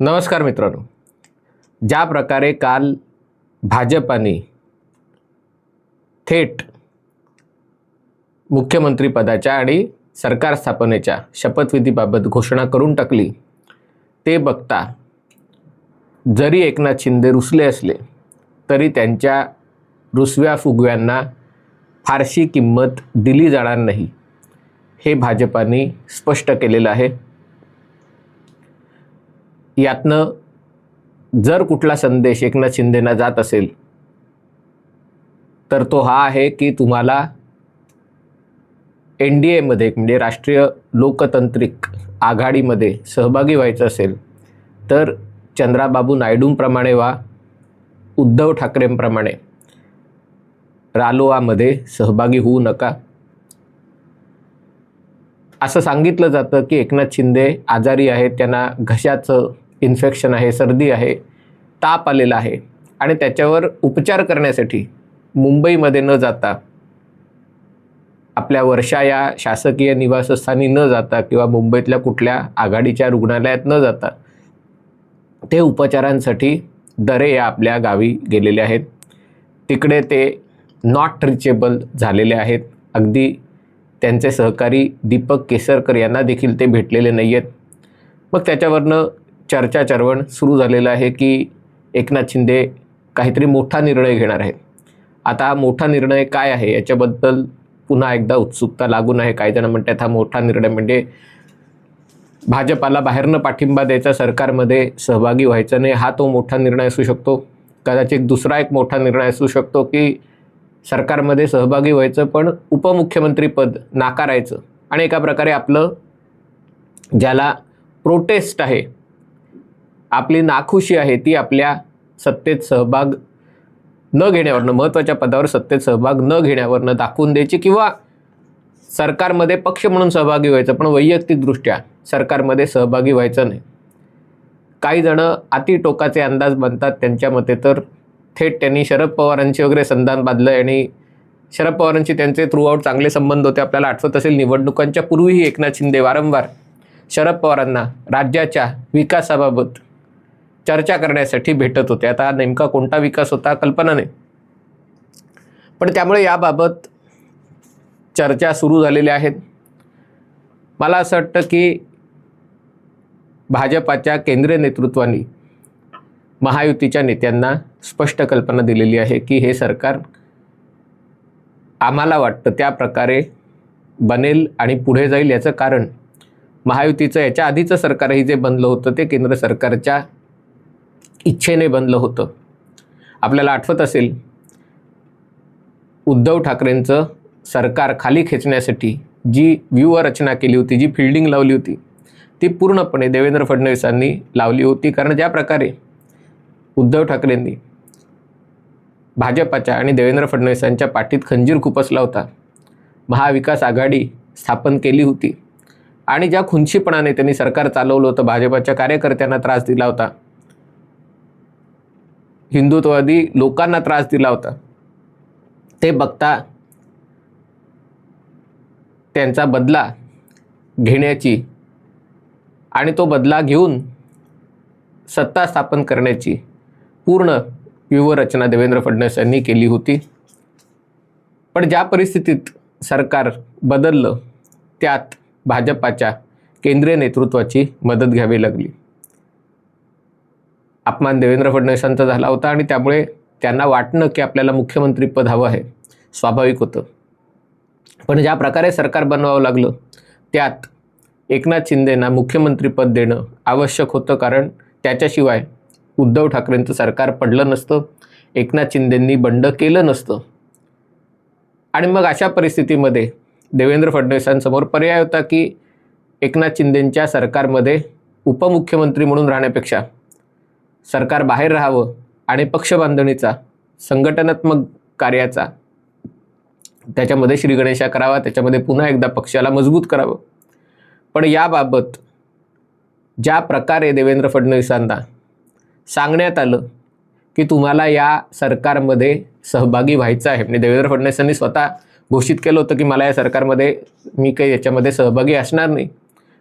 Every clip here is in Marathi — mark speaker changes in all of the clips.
Speaker 1: नमस्कार मित्रांनो. ज्या प्रकारे काल भाजपाने थेट मुख्यमंत्रीपदाच्या आणि सरकार स्थापनेच्या शपथविधीबाबत घोषणा करून टाकली ते बघता जरी एकनाथ शिंदे रुसले असले तरी त्यांच्या रुसव्या फुगव्यांना फारशी किंमत दिली जाणार नाही हे भाजपाने स्पष्ट केलेलं आहे. यातनं जर कुठला संदेश एकनाथ शिंदेना जात असेल तर तो हा आहे की तुम्हाला एन डी एमध्ये म्हणजे राष्ट्रीय लोकतांत्रिक आघाडीमध्ये सहभागी व्हायचं असेल तर चंद्राबाबू नायडूंप्रमाणे वा उद्धव ठाकरेंप्रमाणे. रालोआमध्ये सहभागी होऊ नका. असं सांगितलं जातं की एकनाथ शिंदे आजारी आहेत त्यांना घशाचं इन्फेक्शन आहे सर्दी आहे ताप आलेला आहे आणि त्याच्यावर उपचार करण्यासाठी मुंबईमध्ये न जाता आपल्या वर्षा या शासकीय निवासस्थानी न जाता किंवा मुंबईतल्या कुठल्या आघाडीच्या रुग्णालयात न जाता ते उपचारांसाठी दरे या आपल्या गावी गेलेले आहेत. तिकडे ते नॉट रिचेबल झालेले आहेत. अगदी त्यांचे सहकारी दीपक केसरकर यांना देखील ते भेटलेले नाही आहेत मग त्याच्यावरनं चर्चा चर्वण सुरू झालेलं आहे की एकनाथ शिंदे काहीतरी मोठा निर्णय घेणार आहेत. आता हा मोठा निर्णय काय आहे याच्याबद्दल पुन्हा एकदा उत्सुकता लागून आहे. काही जण म्हणतात हा मोठा निर्णय म्हणजे भाजपाला बाहेरनं पाठिंबा द्यायचा सरकारमध्ये सहभागी व्हायचा नाही. हा तो मोठा निर्णय असू शकतो. कदाचित दुसरा एक मोठा निर्णय असू शकतो की सरकारमध्ये सहभागी व्हायचं पण उपमुख्यमंत्रीपद नाकारायचं. आणि एका प्रकारे आपलं ज्याला प्रोटेस्ट आहे आपली नाखुशी आहे ती आपल्या सत्तेत सहभाग न घेण्यावरनं महत्त्वाच्या पदावर सत्तेत सहभाग न घेण्यावरनं दाखवून द्यायची किंवा सरकारमध्ये पक्ष म्हणून सहभागी व्हायचं पण वैयक्तिकदृष्ट्या सरकारमध्ये सहभागी व्हायचं नाही. काही जणं अति टोकाचे अंदाज बनतात त्यांच्या मते तर थेट त्यांनी शरद पवारांची वगैरे संधान बांधलं आणि शरद पवारांची त्यांचे थ्रूआउट चांगले संबंध होते. आपल्याला आठवत असेल निवडणुकांच्या पूर्वीही एकनाथ शिंदे वारंवार शरद पवारांना राज्याच्या विकासाबाबत चर्चा करण्यासाठी भेटत होते. आता नेमका कोणता विकास होता कल्पना नाही. पण त्यामुळे याबाबत चर्चा सुरू झालेल्या आहेत मला असं वाटतं की भाजपाच्या केंद्रीय नेतृत्वाने महायुतीच्या नेत्यांना स्पष्ट कल्पना दिलेली आहे की हे सरकार आम्हाला वाटतं त्या प्रकारे बनेल आणि पुढे जाईल याचं कारण महायुतीचं याच्या आधीचं सरकारही जे बनलं होतं ते केंद्र सरकारच्या इच्छेने बनलं होतं. आपल्याला आठवत असेल उद्धव ठाकरेंचं सरकार खाली खेचण्यासाठी जी व्यूहरचना केली होती जी फिल्डिंग लावली होती ती पूर्णपणे देवेंद्र फडणवीसांनी लावली होती. कारण ज्या प्रकारे उद्धव ठाकरेंनी भाजपाच्या आणि देवेंद्र फडणवीसांच्या पाठीत खंजीर खुपसला होता महाविकास आघाडी स्थापन केली होती. आणि ज्या खुंशीपणाने त्यांनी सरकार चालवलं होतं भाजपाच्या कार्यकर्त्यांना त्रास दिला होता हिंदुत्ववादी लोकांना त्रास दिला होता. ते बघता त्यांचा बदला घेण्याची आणि तो बदला घेऊन सत्ता स्थापन करण्याची पूर्ण व्यूहरचना देवेंद्र फडणवीस यांनी केली होती. पण ज्या परिस्थितीत सरकार बदललं त्यात भाजपाच्या केंद्रीय नेतृत्वाची मदत घ्यावी लागली. अपमान देवेंद्र फडणवीसांचा झाला होता आणि त्यामुळे त्यांना वाटणं की आपल्याला मुख्यमंत्रीपद हवं आहे स्वाभाविक होतं. पण ज्या प्रकारे सरकार बनवावं लागलं त्यात एकनाथ शिंदेना मुख्यमंत्रीपद देणं आवश्यक होतं कारण त्याच्याशिवाय उद्धव ठाकरेंचं सरकार पडलं नसतं एकनाथ शिंदेंनी बंड केलं नसतं. आणि मग अशा परिस्थितीमध्ये देवेंद्र फडणवीसांसमोर पर्याय होता की एकनाथ शिंदेंच्या सरकारमध्ये उपमुख्यमंत्री म्हणून राहण्यापेक्षा सरकार बाहेर राहावं आणि पक्षबांधणीचा संघटनात्मक कार्याचा त्याच्यामध्ये श्रीगणेशा करावा त्याच्यामध्ये पुन्हा एकदा पक्षाला मजबूत करावं. पण याबाबत ज्या प्रकारे देवेंद्र फडणवीसांना सांगण्यात आलं की तुम्हाला या सरकारमध्ये सहभागी व्हायचं आहे. म्हणजे देवेंद्र फडणवीसांनी स्वतः घोषित केलं होतं की मला या सरकारमध्ये मी काही याच्यामध्ये सहभागी असणार नाही.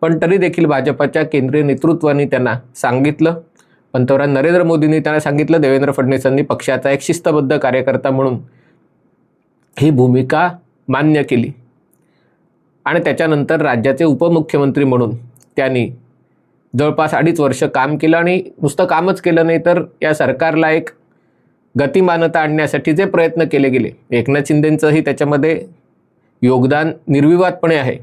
Speaker 1: पण तरी देखील भाजपाच्या केंद्रीय नेतृत्वाने त्यांना सांगितलं पंतप्रधान नरेंद्र मोदींनी त्यांना सांगितलं देवेंद्र फडणवीसांनी पक्षाचा एक शिस्तबद्ध कार्यकर्ता म्हणून ही भूमिका मान्य केली. आणि त्याच्यानंतर राज्याचे उपमुख्यमंत्री म्हणून त्यांनी जवळपास अडीच वर्ष काम केलं आणि नुसतं कामच केलं नाही तर या सरकारला एक गतिमानता आणण्यासाठी जे प्रयत्न केले गेले. एकनाथ शिंदेंचंही त्याच्यामध्ये योगदान निर्विवादपणे आहे.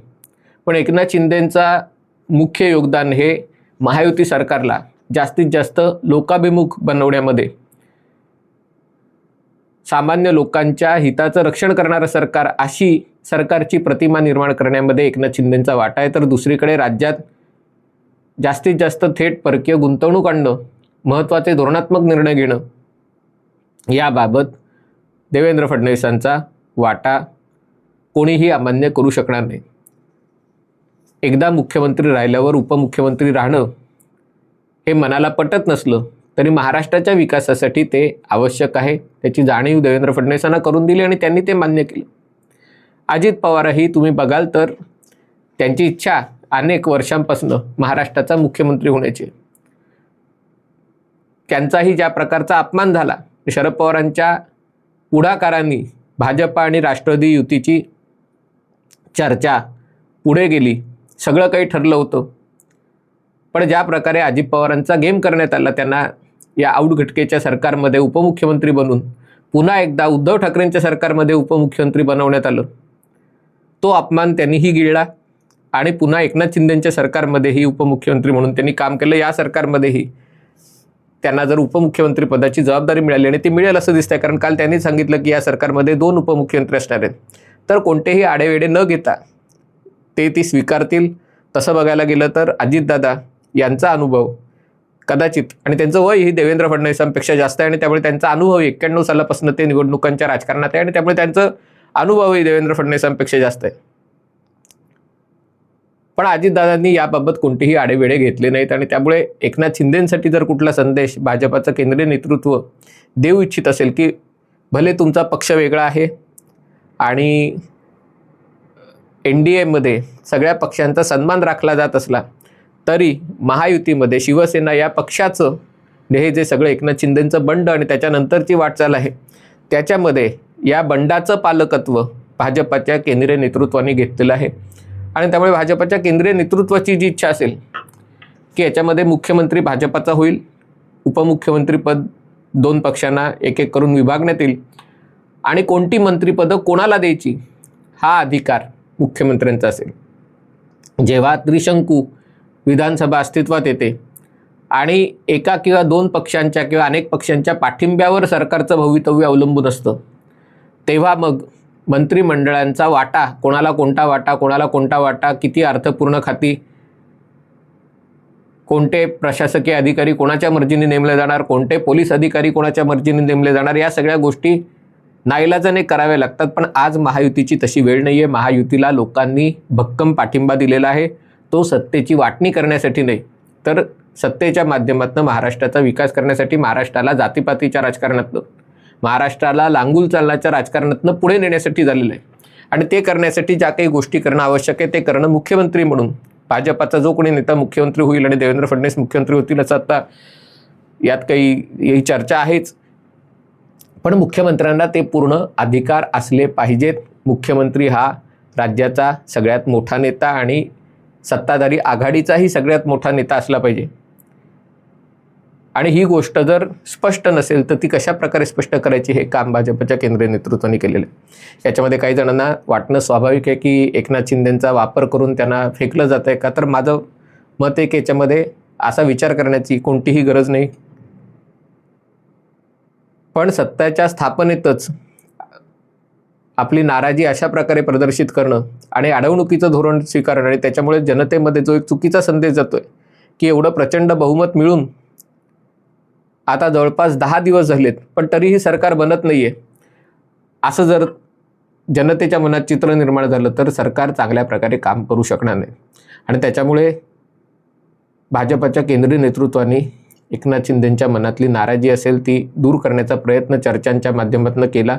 Speaker 1: पण एकनाथ शिंदेंचा मुख्य योगदान हे महायुती सरकारला जास्तीत जास्त लोकाभिमुख बनवण्यामध्ये सामान्य लोकांच्या हिताचं रक्षण करणारं सरकार अशी सरकारची प्रतिमा निर्माण करण्यामध्ये एकनाथ शिंदेंचा वाटा आहे. तर दुसरीकडे राज्यात जास्तीत जास्त थेट परकीय गुंतवणूक आणणं महत्त्वाचे धोरणात्मक निर्णय घेणं याबाबत देवेंद्र फडणवीसांचा वाटा कोणीही अमान्य करू शकणार नाही. एकदा मुख्यमंत्री राहिल्यावर उपमुख्यमंत्री राहणं हे मनाला पटत नसलं तरी महाराष्ट्राच्या विकासासाठी ते आवश्यक आहे. त्याची जाणीव देवेंद्र फडणवीसांना करून दिली आणि त्यांनी ते मान्य केलं. अजित पवारही तुम्ही बघाल तर त्यांची इच्छा अनेक वर्षांपासून महाराष्ट्राचा मुख्यमंत्री होण्याची. त्यांचाही ज्या प्रकारचा अपमान झाला शरद पवारांच्या पुढाकारांनी भाजपा आणि राष्ट्रवादी युतीची चर्चा पुढे गेली. सगळं काही ठरलं होतं. पण ज्या प्रकारे अजित पवारांचा गेम करण्यात आला त्यांना या औटघटकेच्या सरकारमध्ये उपमुख्यमंत्री बनून पुन्हा एकदा उद्धव ठाकरेंच्या सरकारमध्ये उपमुख्यमंत्री बनवण्यात आलं. तो अपमान त्यांनीही गिळला आणि पुन्हा एकनाथ शिंदेंच्या सरकारमध्येही उपमुख्यमंत्री म्हणून त्यांनी काम केलं. या सरकारमध्येही त्यांना जर उपमुख्यमंत्री पदाची जबाबदारी मिळाली आणि ती मिळेल असं दिसतंय कारण काल त्यांनी सांगितलं की या सरकारमध्ये दोन उपमुख्यमंत्री असणार आहेत. तर कोणतेही आडेवेडे न घेता ते ती स्वीकारतील. तसं बघायला गेलं तर अजितदादा यांचा अनुभव कदाचित आणि त्यांचं वय ही देवेंद्र फडणवीसांपेक्षा जास्त आहे आणि त्यामुळे त्यांचा अनुभव एक्क्याण्णव सालापासून ते निवडणुकांच्या राजकारणात आहे आणि त्यामुळे त्यांचं अनुभवही देवेंद्र फडणवीसांपेक्षा जास्त आहे. पण अजितदादांनी याबाबत कोणतेही आडेवेडे घेतले नाहीत आणि त्यामुळे एकनाथ शिंदेंसाठी जर कुठला संदेश भाजपाचं केंद्रीय नेतृत्व देऊ इच्छित असेल की भले तुमचा पक्ष वेगळा आहे आणि एन डी एमध्ये सगळ्या पक्षांचा सन्मान राखला जात असला तरी महायुतीमध्ये शिवसेना या पक्षाचं हे जे सगळं एकनाथ शिंदेंचं बंड आणि त्याच्यानंतरची वाटचाल आहे त्याच्यामध्ये या बंडाचं पालकत्व भाजपाच्या केंद्रीय नेतृत्वाने घेतलेलं आहे. आणि त्यामुळे भाजपाच्या केंद्रीय नेतृत्वाची जी इच्छा असेल की याच्यामध्ये मुख्यमंत्री भाजपाचा होईल उपमुख्यमंत्रीपद दोन पक्षांना एक एक करून विभागण्यात येईल. आणि कोणती मंत्रिपदं कोणाला द्यायची हा अधिकार मुख्यमंत्र्यांचा असेल. जेव्हा त्रिशंकू विधानसभा अस्तित्वात येते. आणि एका किंवा दोन पक्षांच्या किंवा अनेक पक्षांच्या पाठिंब्यावर सरकारचं भवितव्य अवलंबून असतं. तेव्हा मग मंत्रिमंडळांचा वाटा कोणाला कोणता वाटा कोणाला कोणता वाटा किती अर्थपूर्ण खाती कोणते प्रशासकीय अधिकारी कोणाच्या मर्जीने नेमले जाणार कोणते पोलीस अधिकारी कोणाच्या मर्जीने नेमले जाणार या सगळ्या गोष्टी नाईलाजाने कराव्या लागतात. पण आज महायुतीची तशी वेळ नाही आहे महायुतीला लोकांनी भक्कम पाठिंबा दिलेला आहे. तो सत्तेची वाटणी करण्यासाठी नाही तर सत्तेच्या माध्यमातून महाराष्ट्राचा विकास करण्यासाठी महाराष्ट्राला जातीपातीच्या राजकारणातनं महाराष्ट्राला लांगूल चालनाच्या राजकारणातनं पुढे नेण्यासाठी झालेलं आहे. आणि ते करण्यासाठी ज्या काही गोष्टी करणं आवश्यक आहे ते करणं मुख्यमंत्री म्हणून. भाजपाचा जो कोणी नेता मुख्यमंत्री होईल आणि देवेंद्र फडणवीस मुख्यमंत्री होतील असं आता यात काही ही चर्चा आहेच. पण मुख्यमंत्र्यांना ते पूर्ण अधिकार असले पाहिजेत. मुख्यमंत्री हा राज्याचा सगळ्यात मोठा नेता आणि सत्ताधारी आघाडीचाही सगळ्यात मोठा नेता असला पाहिजे. आणि ही गोष्ट जर स्पष्ट नसेल तर ती कशा प्रकारे स्पष्ट करायची हे काम भाजपच्या केंद्रीय नेतृत्वाने केलेलं आहे. याच्यामध्ये काही जणांना वाटणं स्वाभाविक आहे की एकनाथ शिंदेंचा वापर करून त्यांना फेकलं जात आहे का? तर माझं मत आहे की याच्यामध्ये असा विचार करण्याची कोणतीही गरज नाही. पण सत्ताच्या स्थापनेतच आपली नाराजी अशा प्रकारे प्रदर्शित करणं आणि अडवणुकीचं धोरण स्वीकारणं आणि त्याच्यामुळे जनतेमध्ये जो एक चुकीचा संदेश जातोय की एवढं प्रचंड बहुमत मिळून आता जवळपास दहा दिवस झालेत पण तरीही सरकार बनत नाही आहे असं जर जनतेच्या मनात चित्र निर्माण झालं तर सरकार चांगल्या प्रकारे काम करू शकणार नाही. आणि त्याच्यामुळे भाजपाच्या केंद्रीय नेतृत्वाने एकनाथ शिंदेंच्या मनातली नाराजी असेल ती दूर करण्याचा प्रयत्न चर्चांच्या माध्यमातून केला.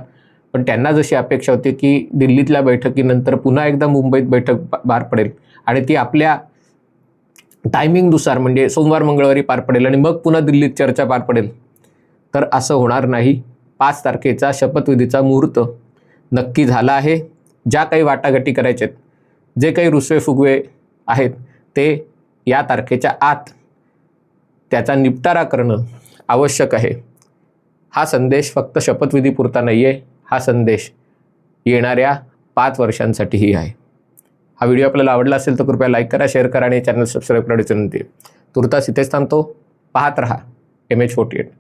Speaker 1: पण त्यांना जशी अपेक्षा होती की दिल्लीतल्या बैठकीनंतर पुन्हा एकदा मुंबईत बैठक पार पडेल. आणि ती आपल्या टायमिंगनुसार म्हणजे सोमवार मंगळवारी पार पडेल आणि मग पुन्हा दिल्लीत चर्चा पार पडेल. तर असं होणार नाही. पाच तारखेचा शपथविधीचा मुहूर्त नक्की झाला आहे. ज्या काही वाटाघाटी करायच्यात जे काही रुसवे फुगवे आहेत ते या तारखेच्या आत त्याचा निपटारा करणं आवश्यक आहे. हा संदेश फक्त शपथविधीपुरता नाही आहे हा संदेश येणाऱ्या पाच वर्षांसाठीही आहे. हा व्हिडिओ आपल्याला आवडला असेल तर कृपया लाईक करा शेअर करा आणि चॅनल सबस्क्राईब करण्याची विनंती तुर्तास इथेच थांबतो. पाहत रहा. M H forty eight